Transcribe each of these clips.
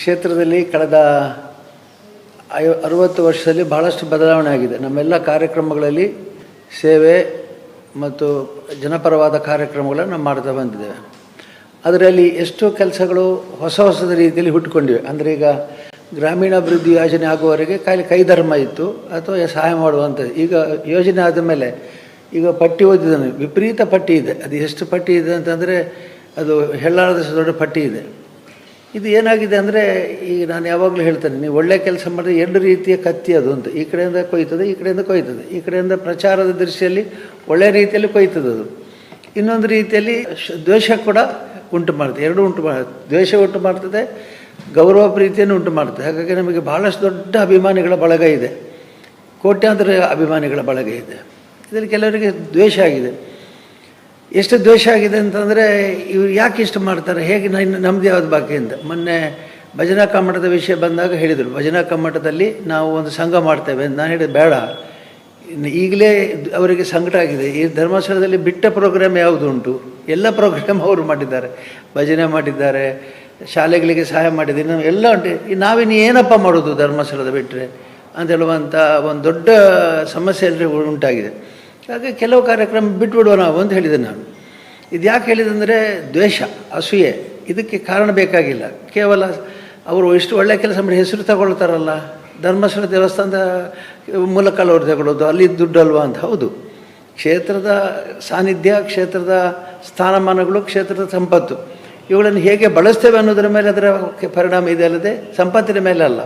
ಕ್ಷೇತ್ರದಲ್ಲಿ ಕಳೆದ ಐ ಅರುವತ್ತು ವರ್ಷದಲ್ಲಿ ಬಹಳಷ್ಟು ಬದಲಾವಣೆ ಆಗಿದೆ. ನಮ್ಮೆಲ್ಲ ಕಾರ್ಯಕ್ರಮಗಳಲ್ಲಿ ಸೇವೆ ಮತ್ತು ಜನಪರವಾದ ಕಾರ್ಯಕ್ರಮಗಳನ್ನು ಮಾಡ್ತಾ ಬಂದಿದ್ದೇವೆ. ಅದರಲ್ಲಿ ಎಷ್ಟೋ ಕೆಲಸಗಳು ಹೊಸ ಹೊಸದ ರೀತಿಯಲ್ಲಿ ಹುಟ್ಟುಕೊಂಡಿವೆ ಅಂದರೆ ಈಗ ಗ್ರಾಮೀಣಾಭಿವೃದ್ಧಿ ಯೋಜನೆ ಆಗುವವರೆಗೆ ಖಾಲಿ ಕೈಧರ್ಮ ಇತ್ತು, ಅಥವಾ ಸಹಾಯ ಮಾಡುವಂಥದ್ದು. ಈಗ ಯೋಜನೆ ಆದ ಮೇಲೆ ಈಗ ಪಟ್ಟಿ ಓದಿದ್ದಾನೆ. ವಿಪರೀತ ಪಟ್ಟಿ ಇದೆ. ಅದು ಎಷ್ಟು ಪಟ್ಟಿ ಇದೆ ಅಂತಂದರೆ ಅದು ಹೆಳ್ಳಾಳದಷ್ಟು ದೊಡ್ಡ ಪಟ್ಟಿ ಇದೆ. ಇದು ಏನಾಗಿದೆ ಅಂದರೆ ಈಗ ನಾನು ಯಾವಾಗಲೂ ಹೇಳ್ತೇನೆ, ನೀವು ಒಳ್ಳೆ ಕೆಲಸ ಮಾಡಿದ್ರೆ ಎರಡು ರೀತಿಯ ಕತ್ತಿ ಅದು ಅಂತ. ಈ ಕಡೆಯಿಂದ ಕೊಯ್ತದೆ, ಈ ಕಡೆಯಿಂದ ಕೊಯ್ತದೆ. ಈ ಕಡೆಯಿಂದ ಪ್ರಚಾರದ ದೃಷ್ಟಿಯಲ್ಲಿ ಒಳ್ಳೆ ರೀತಿಯಲ್ಲಿ ಕೊಯ್ತದೆ ಅದು. ಇನ್ನೊಂದು ರೀತಿಯಲ್ಲಿ ದ್ವೇಷ ಕೂಡ ಉಂಟು ಮಾಡ್ತದೆ ಎರಡು ಉಂಟು ಮಾಡುತ್ತೆ ದ್ವೇಷ ಉಂಟು ಮಾಡ್ತದೆ, ಗೌರವ ಪ್ರೀತಿಯನ್ನು ಉಂಟು ಮಾಡ್ತದೆ ಹಾಗಾಗಿ ನಮಗೆ ಭಾಳಷ್ಟು ದೊಡ್ಡ ಅಭಿಮಾನಿಗಳ ಬಳಗ ಇದೆ. ಕೋಟ್ಯಾಂತರ ಅಭಿಮಾನಿಗಳ ಬಳಗ ಇದೆ. ಇದರಲ್ಲಿ ಕೆಲವರಿಗೆ ದ್ವೇಷ ಆಗಿದೆ. ಎಷ್ಟು ದ್ವೇಷ ಆಗಿದೆ ಅಂತಂದರೆ ಇವ್ರು ಯಾಕೆ ಇಷ್ಟು ಮಾಡ್ತಾರೆ? ಹೇಗೆ ನಮ್ದು ಯಾವ್ದು ಬಾಕಿ ಅಂತ. ಮೊನ್ನೆ ಭಜನಾ ಕಮ್ಮಟದ ವಿಷಯ ಬಂದಾಗ ಹೇಳಿದರು. ಭಜನಾ ಕಮ್ಮಟದಲ್ಲಿ ನಾವು ಒಂದು ಸಂಘ ಮಾಡ್ತೇವೆ ಅಂತ. ನಾನು ಹೇಳಿದೆ ಬೇಡ. ಈಗಲೇ ಅವರಿಗೆ ಸಂಕಟ ಆಗಿದೆ. ಈ ಧರ್ಮಸ್ಥಳದಲ್ಲಿ ಬಿಟ್ಟ ಪ್ರೋಗ್ರಾಮ್ ಯಾವುದು ಉಂಟು? ಎಲ್ಲ ಪ್ರೋಗ್ರಾಮ್ ಅವರು ಮಾಡಿದ್ದಾರೆ. ಭಜನೆ ಮಾಡಿದ್ದಾರೆ, ಶಾಲೆಗಳಿಗೆ ಸಹಾಯ ಮಾಡಿದ್ದೀನಿ ಎಲ್ಲ ಉಂಟು. ನಾವಿನ್ನು ಏನಪ್ಪ ಮಾಡೋದು ಧರ್ಮಸ್ಥಳದ ಬಿಟ್ಟರೆ ಅಂತ ಹೇಳುವಂಥ ಒಂದು ದೊಡ್ಡ ಸಮಸ್ಯೆ ಎಲ್ಲರಿಗೂ ಉಂಟಾಗಿದೆ. ಹಾಗೆ ಕೆಲವು ಕಾರ್ಯಕ್ರಮ ಬಿಟ್ಬಿಡುವ ನಾವು ಅಂತ ಹೇಳಿದೆ ನಾನು. ಇದು ಯಾಕೆ ಹೇಳಿದೆ ಅಂದರೆ ದ್ವೇಷ, ಅಸೂಯೆ, ಇದಕ್ಕೆ ಕಾರಣ ಬೇಕಾಗಿಲ್ಲ. ಕೇವಲ ಅವರು ಇಷ್ಟು ಒಳ್ಳೆಯ ಕೆಲಸ ಮಾಡಿ ಹೆಸರು ತಗೊಳ್ತಾರಲ್ಲ, ಧರ್ಮಸ್ಥಳ ದೇವಸ್ಥಾನದ ಮೂಲಕ ಅವ್ರು ತಗೊಳ್ಳೋದು, ಅಲ್ಲಿ ದುಡ್ಡು ಅಲ್ವಾ ಅಂತ? ಹೌದು. ಕ್ಷೇತ್ರದ ಸಾನ್ನಿಧ್ಯ, ಕ್ಷೇತ್ರದ ಸ್ಥಾನಮಾನಗಳು, ಕ್ಷೇತ್ರದ ಸಂಪತ್ತು. ಇವುಗಳನ್ನು ಹೇಗೆ ಬಳಸ್ತೇವೆ ಅನ್ನೋದರ ಮೇಲೆ ಅದರ ಪರಿಣಾಮ ಇದೆ ಅಲ್ಲದೆ ಸಂಪತ್ತಿನ ಮೇಲೆ ಅಲ್ಲ.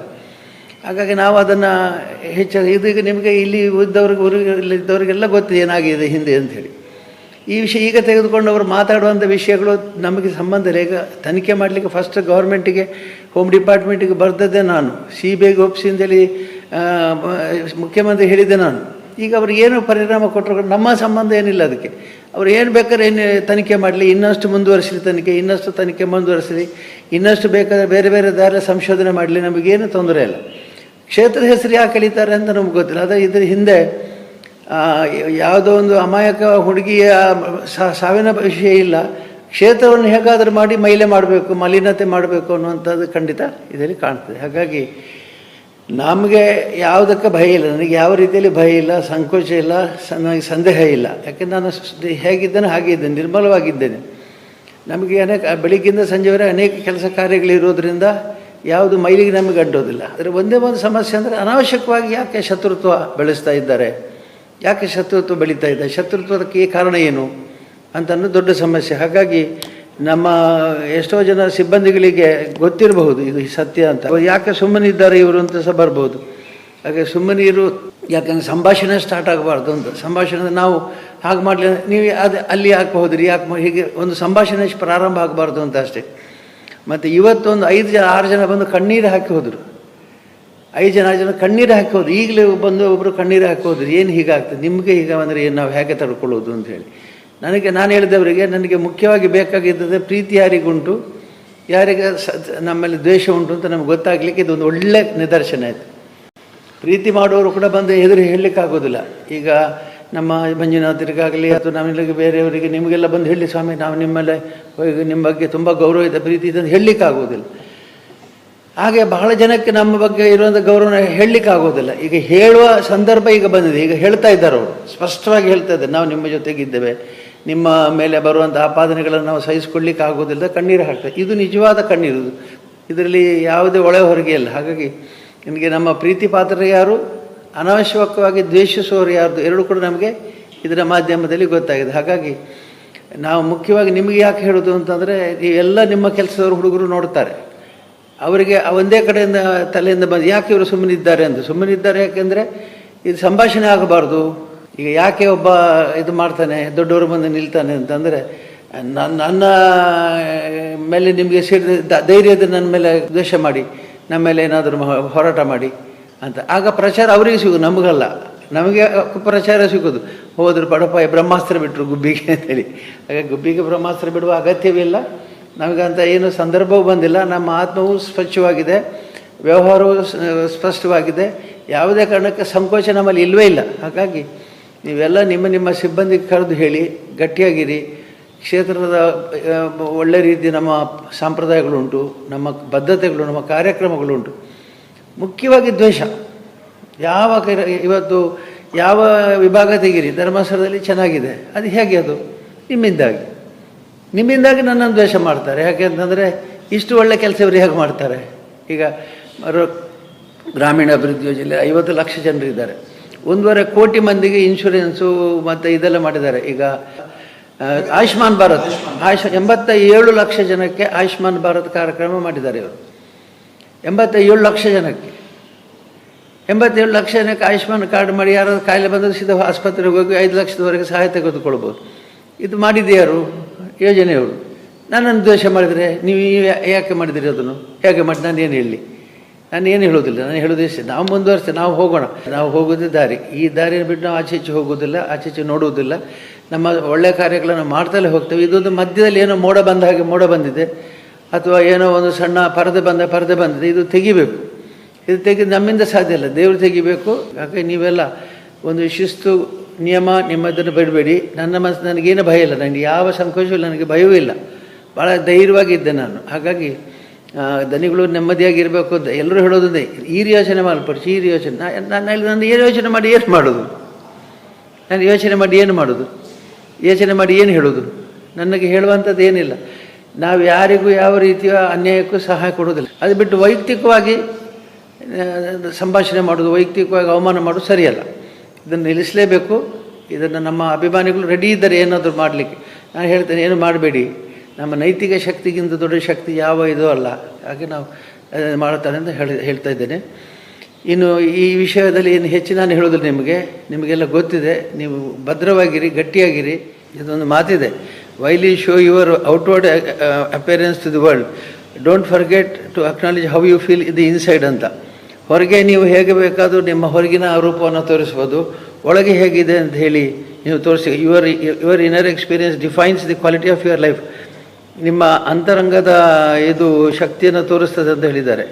ಹಾಗಾಗಿ ನಾವು ಅದನ್ನು ಹೆಚ್ಚು ಇದೀಗ ನಿಮಗೆ ಇಲ್ಲಿ ಇದ್ದವ್ರಿಗೆ ಊರಿಗೆ ಇದ್ದವರಿಗೆಲ್ಲ ಗೊತ್ತಿದೆ ಏನಾಗಿದೆ ಹಿಂದೆ ಅಂಥೇಳಿ ಈ ವಿಷಯ ಈಗ ತೆಗೆದುಕೊಂಡು ಅವರು ಮಾತಾಡುವಂಥ ವಿಷಯಗಳು ನಮಗೆ ಸಂಬಂಧ ಇಲ್ಲ. ಈಗ ತನಿಖೆ ಮಾಡಲಿಕ್ಕೆ ಫಸ್ಟ್ ಗೌರ್ಮೆಂಟಿಗೆ ಹೋಮ್ ಡಿಪಾರ್ಟ್ಮೆಂಟಿಗೆ ಬರ್ತದೆ ನಾನು. ಸಿ ಬಿ ಐಗೆ ಒಪ್ಪಿಸಿ ಮುಖ್ಯಮಂತ್ರಿ ಹೇಳಿದ್ದೆ ನಾನು. ಈಗ ಅವರು ಏನು ಪರಿಣಾಮ ಕೊಟ್ಟರು ನಮ್ಮ ಸಂಬಂಧ ಏನಿಲ್ಲ ಅದಕ್ಕೆ. ಅವ್ರು ಏನು ಬೇಕಾದ್ರೆ ಏನು ತನಿಖೆ ಮಾಡಲಿ, ಇನ್ನಷ್ಟು ಮುಂದುವರಿಸಲಿ ತನಿಖೆ, ಇನ್ನಷ್ಟು ತನಿಖೆ ಮುಂದುವರಿಸಲಿ, ಇನ್ನಷ್ಟು ಬೇಕಾದರೆ ಬೇರೆ ಬೇರೆ ದಾರ ಸಂಶೋಧನೆ ಮಾಡಲಿ, ನಮಗೇನು ತೊಂದರೆ ಇಲ್ಲ. ಕ್ಷೇತ್ರದ ಹೆಸರು ಯಾಕೆ ಕಲಿತಾರೆ ಅಂತ ನಮ್ಗೆ ಗೊತ್ತಿಲ್ಲ. ಆದರೆ ಇದ್ರ ಹಿಂದೆ ಯಾವುದೋ ಒಂದು ಅಮಾಯಕ ಹುಡುಗಿಯ ಸಾವಿನ ವಿಷಯ ಇಲ್ಲ. ಕ್ಷೇತ್ರವನ್ನು ಹೇಗಾದರೂ ಮಾಡಿ ಮೈಲೆ ಮಾಡಬೇಕು, ಮಲಿನತೆ ಮಾಡಬೇಕು ಅನ್ನುವಂಥದ್ದು ಖಂಡಿತ ಇದರಲ್ಲಿ ಕಾಣ್ತದೆ. ಹಾಗಾಗಿ ನಮಗೆ ಯಾವುದಕ್ಕೆ ಭಯ ಇಲ್ಲ. ನನಗೆ ಯಾವ ರೀತಿಯಲ್ಲಿ ಭಯ ಇಲ್ಲ, ಸಂಕೋಚ ಇಲ್ಲ ನನಗೆ ಸಂದೇಹ ಇಲ್ಲ. ಯಾಕೆ ನಾನು ಹೇಗಿದ್ದೇನೆ ಹಾಗೆ ಇದ್ದೇನೆ, ನಿರ್ಮಲವಾಗಿದ್ದೇನೆ. ನಮಗೆ ಅನೇಕ, ಬೆಳಿಗ್ಗಿಂದ ಸಂಜೆವರೆ ಅನೇಕ ಕೆಲಸ ಕಾರ್ಯಗಳಿರೋದ್ರಿಂದ ಯಾವುದು ಮೈಲಿಗೆ ನಮಗೆ ಅಡ್ಡೋದಿಲ್ಲ. ಆದರೆ ಒಂದೇ ಒಂದು ಸಮಸ್ಯೆ ಅಂದರೆ ಅನಾವಶ್ಯಕವಾಗಿ ಯಾಕೆ ಶತ್ರುತ್ವ ಬೆಳೆಸ್ತಾ ಇದ್ದಾರೆ? ಯಾಕೆ ಶತ್ರುತ್ವ ಬೆಳೀತಾ ಇದೆ? ಶತ್ರುತ್ವದಕ್ಕೆ ಕಾರಣ ಏನು ಅಂತ ಅನ್ನೋದು ದೊಡ್ಡ ಸಮಸ್ಯೆ. ಹಾಗಾಗಿ ನಮ್ಮ ಎಷ್ಟೋ ಜನ ಸಿಬ್ಬಂದಿಗಳಿಗೆ ಗೊತ್ತಿರಬಹುದು ಇದು ಸತ್ಯ ಅಂತ. ಯಾಕೆ ಸುಮ್ಮನೆ ಇದ್ದಾರೆ ಇವರು ಅಂತ ಸಹ ಬರ್ಬೋದು. ಹಾಗೆ ಸುಮ್ಮನೆ ಇರು ಯಾಕಂದ್ರೆ ಸಂಭಾಷಣೆ ಸ್ಟಾರ್ಟ್ ಆಗಬಾರ್ದು ಅಂತ. ಸಂಭಾಷಣೆ ನಾವು ಹಾಗೆ ಮಾಡಲಿ ನೀವು ಅದು ಅಲ್ಲಿ ಯಾಕೆ ಹೋದ್ರಿ? ಯಾಕೆ ಹೀಗೆ ಒಂದು ಸಂಭಾಷಣೆ ಪ್ರಾರಂಭ ಆಗಬಾರ್ದು ಅಂತ ಅಷ್ಟೇ. ಮತ್ತು ಇವತ್ತೊಂದು ಐದು ಜನ, ಆರು ಜನ ಬಂದು ಕಣ್ಣೀರು ಹಾಕಿ ಹೋದರು. ಐದು ಜನ, ಆರು ಜನ ಕಣ್ಣೀರು ಹಾಕಿ ಹೋದ್ರು. ಈಗಲೇ ಬಂದು ಒಬ್ಬರು ಕಣ್ಣೀರು ಹಾಕಿ ಹೋದ್ರು. ಏನು ಹೀಗಾಗ್ತದೆ? ನಿಮಗೆ ಈಗ ಅಂದರೆ ಏನು ನಾವು ಹೇಗೆ ತಡ್ಕೊಳ್ಳೋದು ಅಂತ ಹೇಳಿ. ನನಗೆ, ನಾನು ಹೇಳಿದವರಿಗೆ ನನಗೆ ಮುಖ್ಯವಾಗಿ ಬೇಕಾಗಿದ್ದದೆ ಪ್ರೀತಿ ಯಾರಿಗುಂಟು? ಯಾರಿಗೆ ಸ, ನಮ್ಮಲ್ಲಿ ದ್ವೇಷ ಉಂಟು ಅಂತ ನಮ್ಗೆ ಗೊತ್ತಾಗಲಿಕ್ಕೆ ಇದೊಂದು ಒಳ್ಳೆ ನಿದರ್ಶನ ಆಯಿತು. ಪ್ರೀತಿ ಮಾಡುವವರು ಕೂಡ ಬಂದು ಎದುರು ಹೇಳಲಿಕ್ಕಾಗೋದಿಲ್ಲ. ಈಗ ನಮ್ಮ ಮಂಜುನಾಥರಿಗಾಗಲಿ ಅಥವಾ ನಮಗೆ ಬೇರೆಯವರಿಗೆ ನಿಮಗೆಲ್ಲ ಬಂದು ಹೇಳಿ, ಸ್ವಾಮಿ, ನಾವು ನಿಮ್ಮಲ್ಲೇ ನಿಮ್ಮ ಬಗ್ಗೆ ತುಂಬ ಗೌರವ ಇದೆ, ಪ್ರೀತಿ ಇದೆ ಅಂತ ಹೇಳಲಿಕ್ಕಾಗೋದಿಲ್ಲ ಹಾಗೆ ಬಹಳ ಜನಕ್ಕೆ ನಮ್ಮ ಬಗ್ಗೆ ಇರುವಂಥ ಗೌರವನ ಹೇಳಲಿಕ್ಕಾಗೋದಿಲ್ಲ ಈಗ ಹೇಳುವ ಸಂದರ್ಭ ಈಗ ಬಂದಿದೆ. ಈಗ ಹೇಳ್ತಾ ಇದ್ದಾರೆ ಅವರು. ಸ್ಪಷ್ಟವಾಗಿ ಹೇಳ್ತಾ ಇದ್ದಾರೆ. ನಾವು ನಿಮ್ಮ ಜೊತೆಗಿದ್ದೇವೆ. ನಿಮ್ಮ ಮೇಲೆ ಬರುವಂಥ ಆಪಾದನೆಗಳನ್ನು ನಾವು ಸಹಿಸಿಕೊಳ್ಳಿಕ್ಕೆ ಆಗೋದಿಲ್ಲ ಕಣ್ಣೀರು ಹಾಕ್ತಾರೆ ಇದು ನಿಜವಾದ ಕಣ್ಣೀರು. ಇದರಲ್ಲಿ ಯಾವುದೇ ಒಳೆ ಹೊರಗೆ ಇಲ್ಲ. ಹಾಗಾಗಿ ನಿಮಗೆ ನಮ್ಮ ಪ್ರೀತಿ ಪಾತ್ರರು ಯಾರು? ಅನಾವಶ್ಯಕವಾಗಿ ದ್ವೇಷಿಸುವವರು ಯಾರ್ದು? ಎರಡು ಕೂಡ ನಮಗೆ ಇದರ ಮಾಧ್ಯಮದಲ್ಲಿ ಗೊತ್ತಾಗಿದೆ. ಹಾಗಾಗಿ ನಾವು ಮುಖ್ಯವಾಗಿ ನಿಮಗೆ ಯಾಕೆ ಹೇಳೋದು ಅಂತಂದರೆ ನೀವೆಲ್ಲ ನಿಮ್ಮ ಕೆಲಸದವರು ಹುಡುಗರು ನೋಡ್ತಾರೆ. ಅವರಿಗೆ ಒಂದೇ ಕಡೆಯಿಂದ ತಲೆಯಿಂದ ಬಂದು, ಯಾಕೆ ಇವರು ಸುಮ್ಮನಿದ್ದಾರೆ? ಅಂತ ಸುಮ್ಮನಿದ್ದಾರೆ ಯಾಕೆಂದರೆ, ಇದು ಸಂಭಾಷಣೆ ಆಗಬಾರ್ದು. ಈಗ ಯಾಕೆ ಒಬ್ಬ ಇದು ಮಾಡ್ತಾನೆ, ದೊಡ್ಡವರು ಬಂದು ನಿಲ್ತಾನೆ ಅಂತಂದರೆ ನನ್ನ ನನ್ನ ಮೇಲೆ ನಿಮಗೆ ಸಿಡಿದ ಧೈರ್ಯದ ನನ್ನ ಮೇಲೆ ದ್ವೇಷ ಮಾಡಿ ನಮ್ಮ ಮೇಲೆ ಏನಾದರೂ ಹೋರಾಟ ಮಾಡಿ ಅಂತ. ಆಗ ಪ್ರಚಾರ ಅವರಿಗೆ ಸಿಗೋದು, ನಮಗಲ್ಲ. ನಮಗೆ ಪ್ರಚಾರ ಸಿಗೋದು. ಹೋದ್ರು ಪಡಪ ಬ್ರಹ್ಮಾಸ್ತ್ರ ಬಿಟ್ಟರು ಗುಬ್ಬಿಗೆ ಅಂತೇಳಿ ಹಾಗೆ ಗುಬ್ಬಿಗೆ ಬ್ರಹ್ಮಾಸ್ತ್ರ ಬಿಡುವ ಅಗತ್ಯವಿಲ್ಲ. ನಮಗಂತ ಏನು ಸಂದರ್ಭವೂ ಬಂದಿಲ್ಲ. ನಮ್ಮ ಆತ್ಮವು ಸ್ವಚ್ಛವಾಗಿದೆ. ವ್ಯವಹಾರವು ಸ್ಪಷ್ಟವಾಗಿದೆ. ಯಾವುದೇ ಕಾರಣಕ್ಕೆ ಸಂಕೋಚ ನಮ್ಮಲ್ಲಿ ಇಲ್ಲವೇ ಇಲ್ಲ. ಹಾಗಾಗಿ ನೀವೆಲ್ಲ ನಿಮ್ಮ ನಿಮ್ಮ ಸಿಬ್ಬಂದಿಗೆ ಕರೆದು ಹೇಳಿ, ಗಟ್ಟಿಯಾಗಿರಿ. ಕ್ಷೇತ್ರದ ಒಳ್ಳೆ ರೀತಿ ನಮ್ಮ ಸಂಪ್ರದಾಯಗಳುಂಟು, ನಮ್ಮ ಬದ್ಧತೆಗಳು, ನಮ್ಮ ಕಾರ್ಯಕ್ರಮಗಳುಂಟು. ಮುಖ್ಯವಾಗಿ ದ್ವೇಷ. ಯಾವ ಇವತ್ತು ಯಾವ ವಿಭಾಗ ತೆಗೀರಿ ಧರ್ಮಸ್ಥಳದಲ್ಲಿ ಚೆನ್ನಾಗಿದೆ. ಅದು ಹೇಗೆ ಅದು? ನಿಮ್ಮಿಂದಾಗಿ. ನಿಮ್ಮಿಂದಾಗಿ ನನ್ನನ್ನು ದ್ವೇಷ ಮಾಡ್ತಾರೆ. ಯಾಕೆ ಅಂತಂದರೆ ಇಷ್ಟು ಒಳ್ಳೆ ಕೆಲಸ ಇವರು ಹೇಗೆ ಮಾಡ್ತಾರೆ? ಈಗ ಗ್ರಾಮೀಣ ಅಭಿವೃದ್ಧಿ ಯೋಜನೆ ಐವತ್ತು ಲಕ್ಷ ಜನರು ಇದ್ದಾರೆ. ಒಂದೂವರೆ ಕೋಟಿ ಮಂದಿಗೆ ಇನ್ಶೂರೆನ್ಸು ಮತ್ತು ಇದೆಲ್ಲ ಮಾಡಿದ್ದಾರೆ. ಈಗ ಆಯುಷ್ಮಾನ್ ಭಾರತ್. ಆಯುಷ್ ಎಂಬತ್ತ ಏಳು ಲಕ್ಷ ಜನಕ್ಕೆ ಆಯುಷ್ಮಾನ್ ಭಾರತ್ ಕಾರ್ಯಕ್ರಮ ಮಾಡಿದ್ದಾರೆ ಇವರು. ಎಂಬತ್ತ ಏಳು ಲಕ್ಷ ಜನಕ್ಕೆ. ಎಂಬತ್ತೇಳು ಲಕ್ಷ ಜನಕ್ಕೆ ಆಯುಷ್ಮಾನ್ ಕಾರ್ಡ್ ಮಾಡಿ ಯಾರಾದ್ರು ಕಾಯಿಲೆ ಬಂದರೆ ಸಿದ್ಧ ಆಸ್ಪತ್ರೆಗೆ ಹೋಗಿ ಐದು ಲಕ್ಷದವರೆಗೆ ಸಹಾಯ ತೆಗೆದುಕೊಳ್ಬೋದು. ಇದು ಮಾಡಿದೆಯಾರು ಯಾರು? ಯೋಜನೆಯವರು. ನನ್ನನ್ನು ದ್ವೇಷ ಮಾಡಿದರೆ ನೀವು ಯಾಕೆ ಮಾಡಿದಿರಿ ಅದನ್ನು? ಹೇಗೆ ಮಾಡಿ? ನಾನು ಏನು ಹೇಳಿ ನಾನು ಏನು ಹೇಳೋದಿಲ್ಲ ನಾನು ಹೇಳೋದು ನಾವು ಮುಂದುವರಿಸಿ, ನಾವು ಹೋಗೋಣ. ನಾವು ಹೋಗೋದೇ ದಾರಿ. ಈ ದಾರಿಯನ್ನು ಬಿಟ್ಟು ನಾವು ಆಚೆ ಈಚೆ ಹೋಗೋದಿಲ್ಲ ಆಚೆ ಈಚೆ ನೋಡುವುದಿಲ್ಲ. ನಮ್ಮ ಒಳ್ಳೆಯ ಕಾರ್ಯಗಳನ್ನು ಮಾಡ್ತಲೇ ಹೋಗ್ತೇವೆ. ಇದೊಂದು ಮಧ್ಯದಲ್ಲಿ ಏನೋ ಮೋಡ ಬಂದ ಹಾಗೆ ಮೋಡ ಬಂದಿದೆ. ಅಥವಾ ಏನೋ ಒಂದು ಸಣ್ಣ ಪರದೆ ಬಂದ ಪರದೆ ಬಂದಿದೆ, ಇದು ತೆಗಿಬೇಕು. ಇದು ತೆಗೆದು ನಮ್ಮಿಂದ ಸಾಧ್ಯ ಇಲ್ಲ, ದೇವರು ತೆಗಿಬೇಕು. ಯಾಕೆ ನೀವೆಲ್ಲ ಒಂದು ಶಿಸ್ತು, ನಿಯಮ ನಿಮ್ಮದನ್ನು ಬಿಡಬೇಡಿ. ನನ್ನ ಮನಸ್ಸು ನನಗೇನು ಭಯ ಇಲ್ಲ ನನಗೆ ಯಾವ ಸಂಕೋಚವೂ ನನಗೆ ಭಯವೂ ಇಲ್ಲ. ಭಾಳ ಧೈರ್ಯವಾಗಿದ್ದೆ ನಾನು. ಹಾಗಾಗಿ ದನಿಗಳು ನೆಮ್ಮದಿಯಾಗಿರಬೇಕು ಅಂತ ಎಲ್ಲರೂ ಹೇಳೋದಂದೇ, ಈ ಯೋಚನೆ ಮಾಲ್ಪಡಿಸಿ, ಈ ಯೋಚನೆ. ನಾನು ನಾನು ಏನು ಯೋಚನೆ ಮಾಡಿ ಏನು ಮಾಡೋದು? ನಾನು ಯೋಚನೆ ಮಾಡಿ ಏನು ಮಾಡೋದು? ಯೋಚನೆ ಮಾಡಿ ಏನು ಹೇಳೋದು? ನನಗೆ ಹೇಳುವಂಥದ್ದು ಏನಿಲ್ಲ. ನಾವು ಯಾರಿಗೂ ಯಾವ ರೀತಿಯ ಅನ್ಯಾಯಕ್ಕೂ ಸಹಾಯ ಕೊಡೋದಿಲ್ಲ ಅದು ಬಿಟ್ಟು ವೈಯಕ್ತಿಕವಾಗಿ ಸಂಭಾಷಣೆ ಮಾಡೋದು ವೈಯಕ್ತಿಕವಾಗಿ ಅವಮಾನ ಮಾಡೋದು ಸರಿಯಲ್ಲ. ಇದನ್ನು ನಿಲ್ಲಿಸಲೇಬೇಕು. ಇದನ್ನು ನಮ್ಮ ಅಭಿಮಾನಿಗಳು ರೆಡಿ ಇದ್ದಾರೆ ಏನಾದರೂ ಮಾಡಲಿಕ್ಕೆ. ನಾನು ಹೇಳ್ತೇನೆ, ಏನು ಮಾಡಬೇಡಿ. ನಮ್ಮ ನೈತಿಕ ಶಕ್ತಿಗಿಂತ ದೊಡ್ಡ ಶಕ್ತಿ ಯಾವ ಇದೋ ಅಲ್ಲ. ಹಾಗೆ ನಾವು ಮಾಡ್ತಾರೆ ಅಂತ ಹೇಳಿ, ಹೇಳ್ತಾ ಇದ್ದೇನೆ. ಇನ್ನು ಈ ವಿಷಯದಲ್ಲಿ ಏನು ಹೆಚ್ಚು ನಾನು ಹೇಳೋದಿಲ್ಲ ನಿಮಗೆ. ನಿಮಗೆಲ್ಲ ಗೊತ್ತಿದೆ. ನೀವು ಭದ್ರವಾಗಿರಿ, ಗಟ್ಟಿಯಾಗಿರಿ. ಇದೊಂದು ಮಾತಿದೆ. While show your outward appearance to the world don't forget to acknowledge how you feel ಇದು ಇನ್ಸೈಡ್ ಅಂತ. ಹೊರಗೆ ನೀವು ಹೇಗೆ ಬೇಕಾದರೂ ನಿಮ್ಮ ಹೊರಗಿನ ರೂಪವನ್ನು ತೋರಿಸ್ಬೋದು. ಒಳಗೆ ಹೇಗಿದೆ ಅಂತ ಹೇಳಿ ನೀವು ತೋರಿಸಿ. Your your inner experience defines the quality of your life ನಿಮ್ಮ ಅಂತರಂಗದ ಇದು ಶಕ್ತಿಯನ್ನು ತೋರಿಸ್ತದೆ ಅಂತ ಹೇಳಿದ್ದಾರೆ.